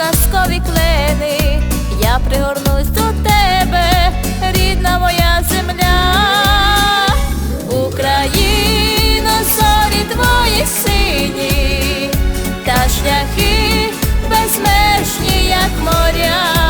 казкові клени, я пригорнусь до тебе, рідна моя земля, Україно, зорі твої сині, та шляхи безмежні, як моря.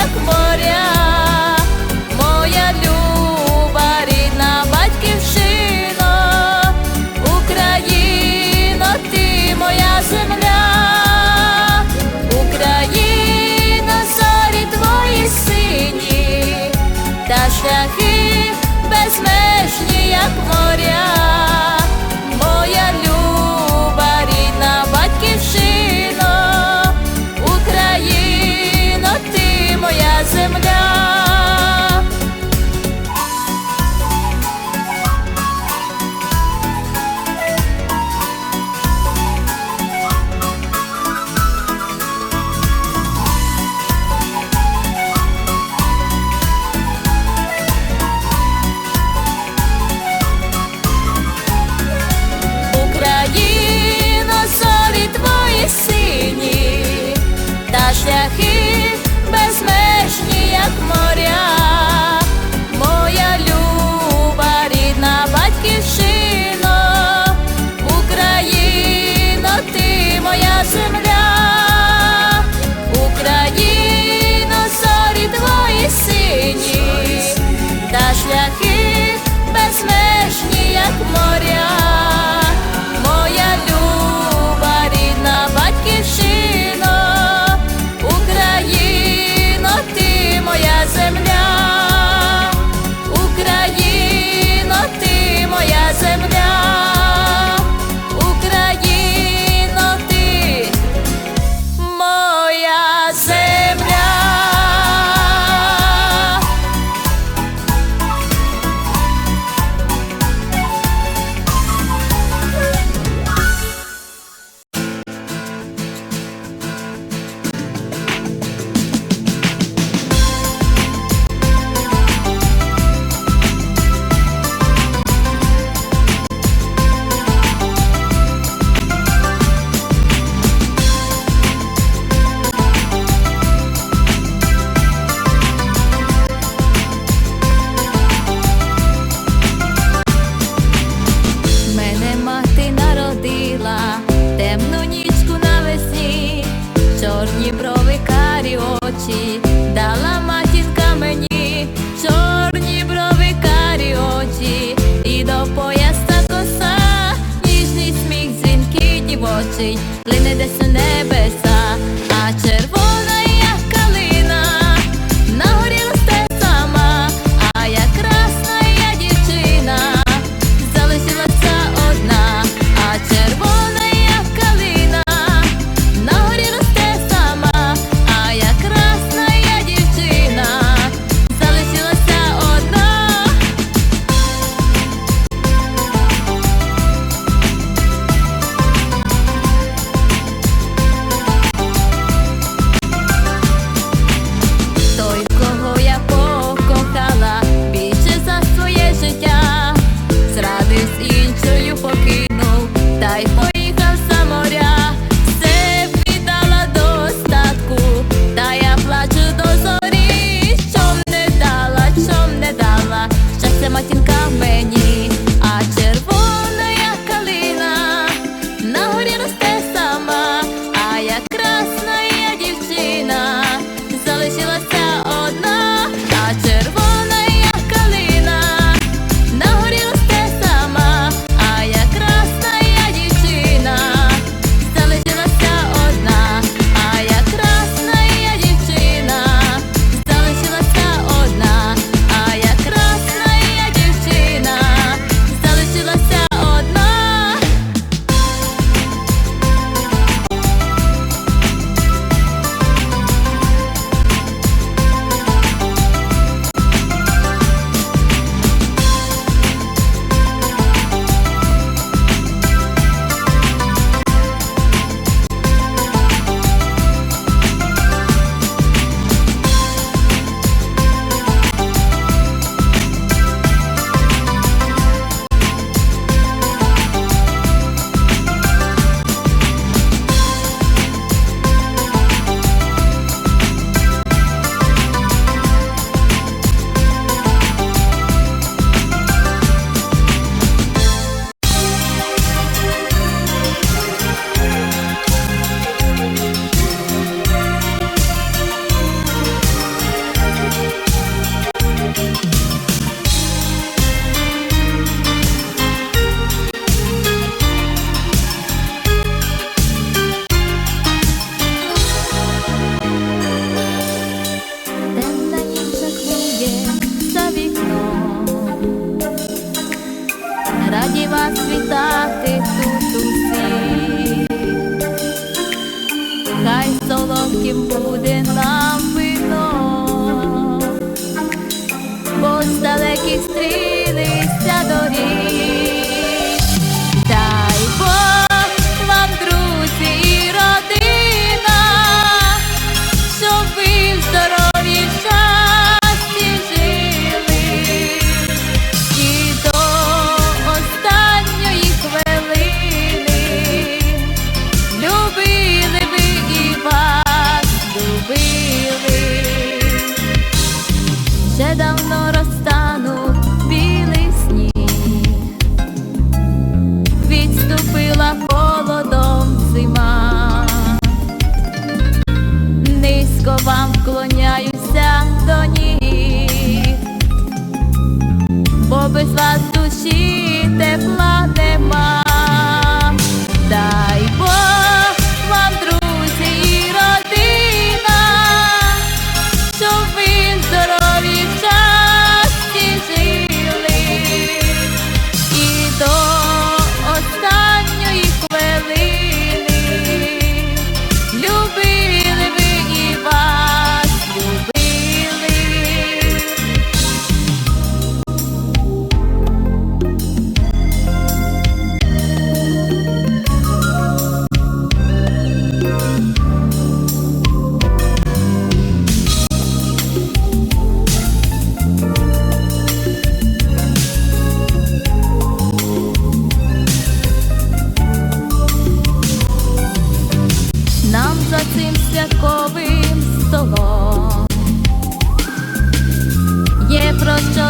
jak moria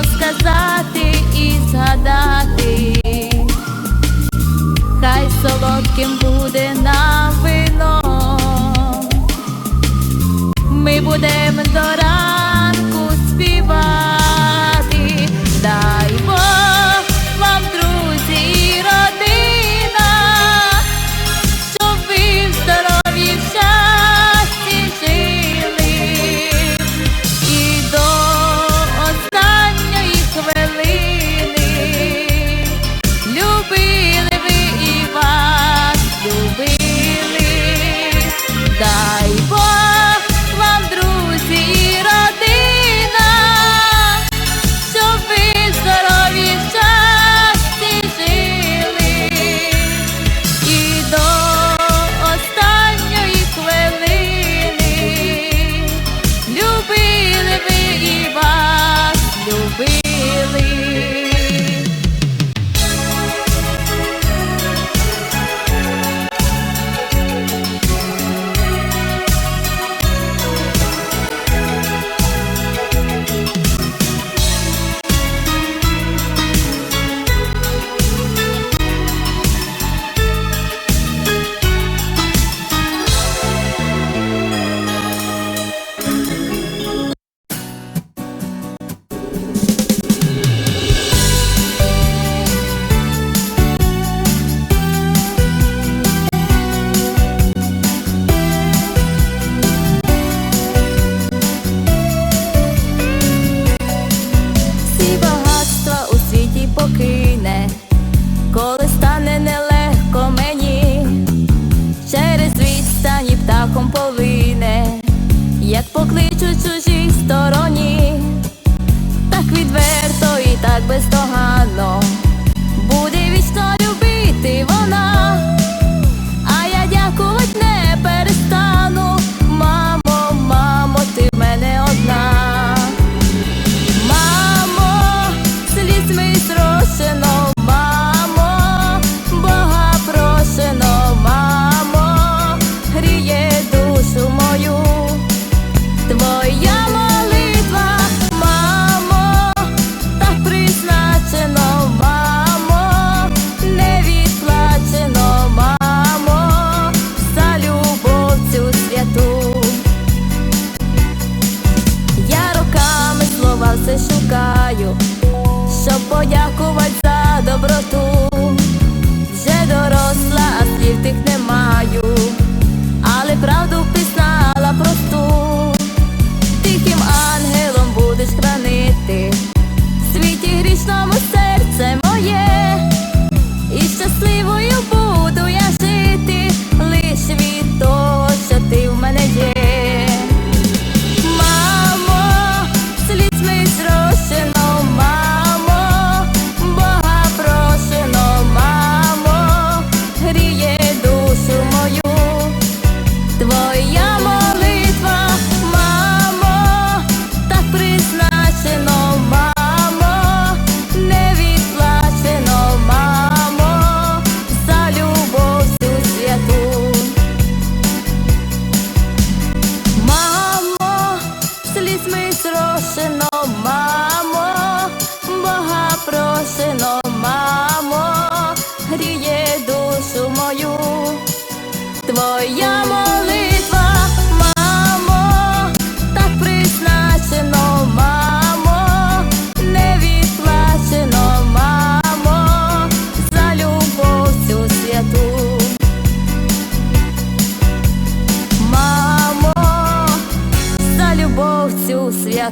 Сказати і згадати, хай солодким буде на вино, ми будемо дора.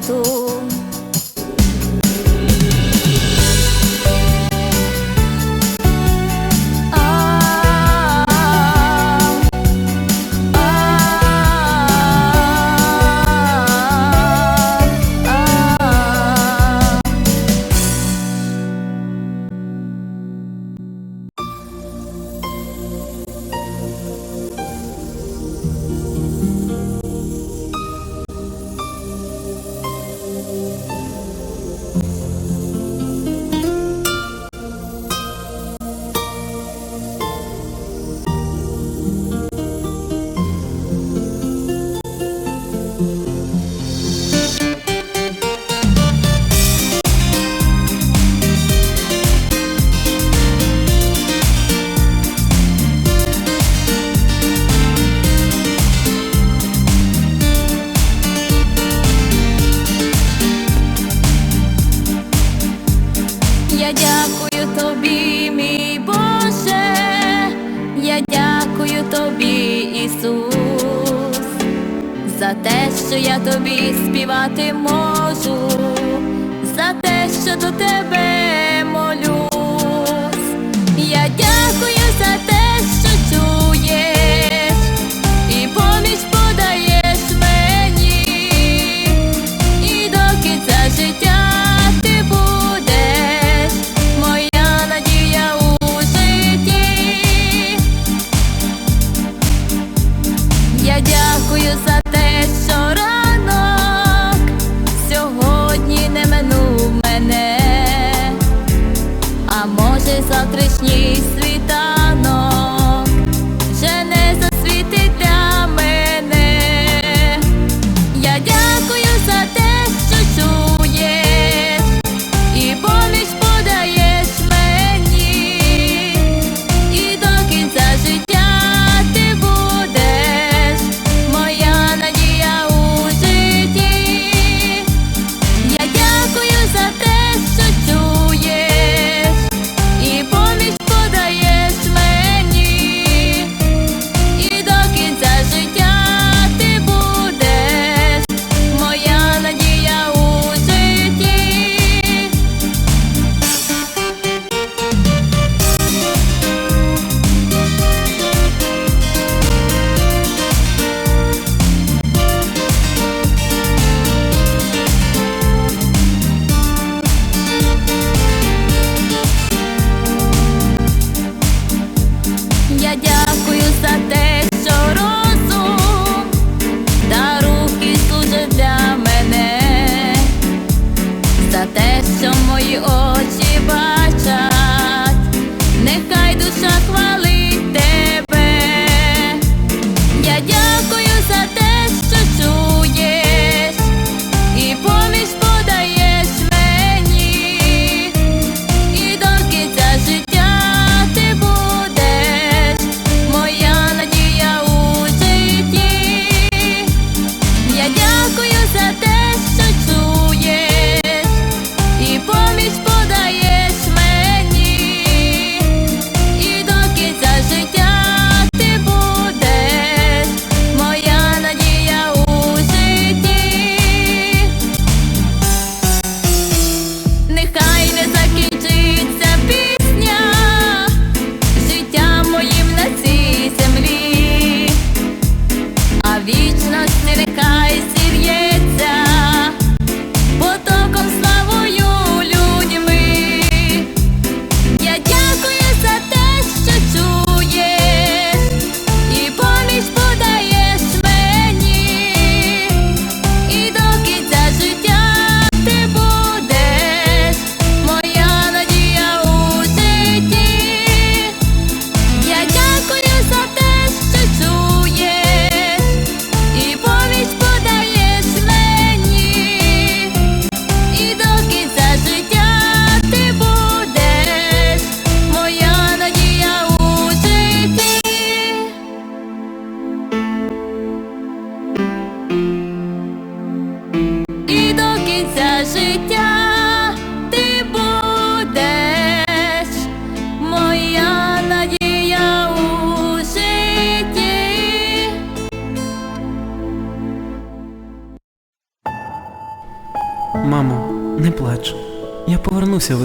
tu співати можу, за те, що до тебе молюсь. Я дякую за те.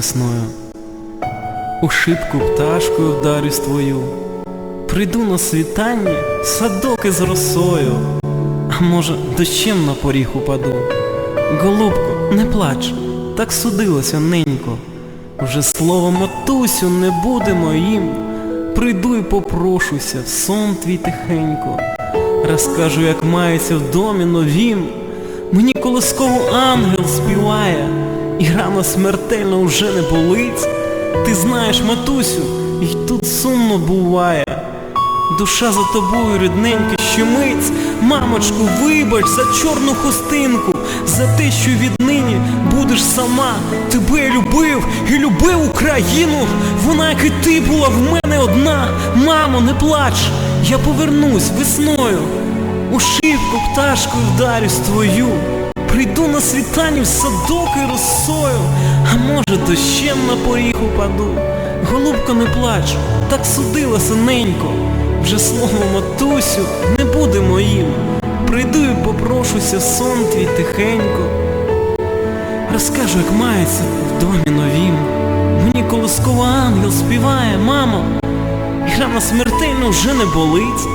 Весною. У шибку пташкою вдарюсь твою. Прийду на світанні, садок із росою, а може, дощем на поріг упаду. Голубко, не плач, так судилося ненько. Вже слово матусю не буде моїм. Прийду і попрошуся, в сон твій тихенько. Розкажу, як мається в домі новім. Мені колисково ангел співає, і рана смертельно вже не болить. Ти знаєш, матусю, і тут сумно буває. Душа за тобою, рідненька, щемить. Мамочку, вибач за чорну хустинку, за те, що віднині будеш сама. Тебе любив і любив Україну. Вона, як і ти, була в мене одна. Мамо, не плач, я повернусь весною. У шибку пташкою вдарюсь твою. Прийду на світанні в садок і росою, а може дощем на поріг упаду. Голубко, не плач, так судила синенько. Вже слово матусю не буде моїм. Прийду і попрошуся сон твій тихенько. Розкажу, як мається в домі новім. Мені колосково ангел співає, мамо, і рана смертельно вже не болить.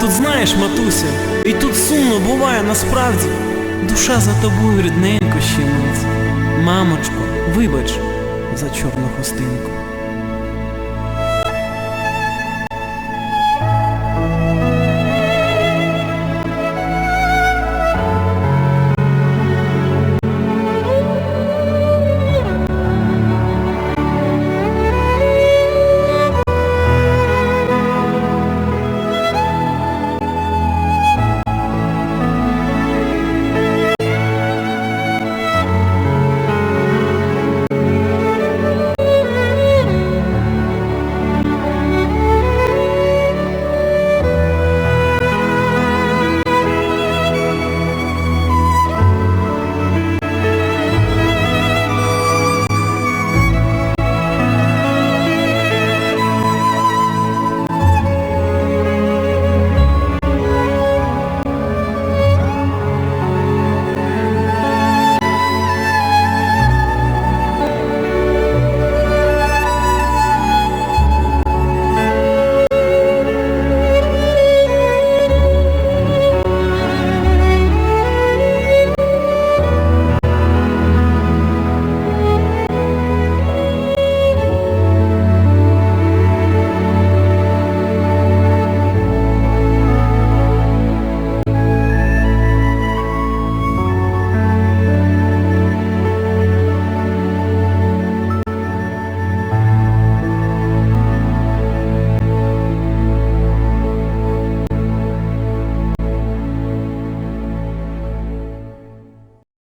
Тут знаєш, матуся, і тут сумно буває насправді. Душа за тобою рідненько щемить. Мамочко, вибач за чорну хустинку.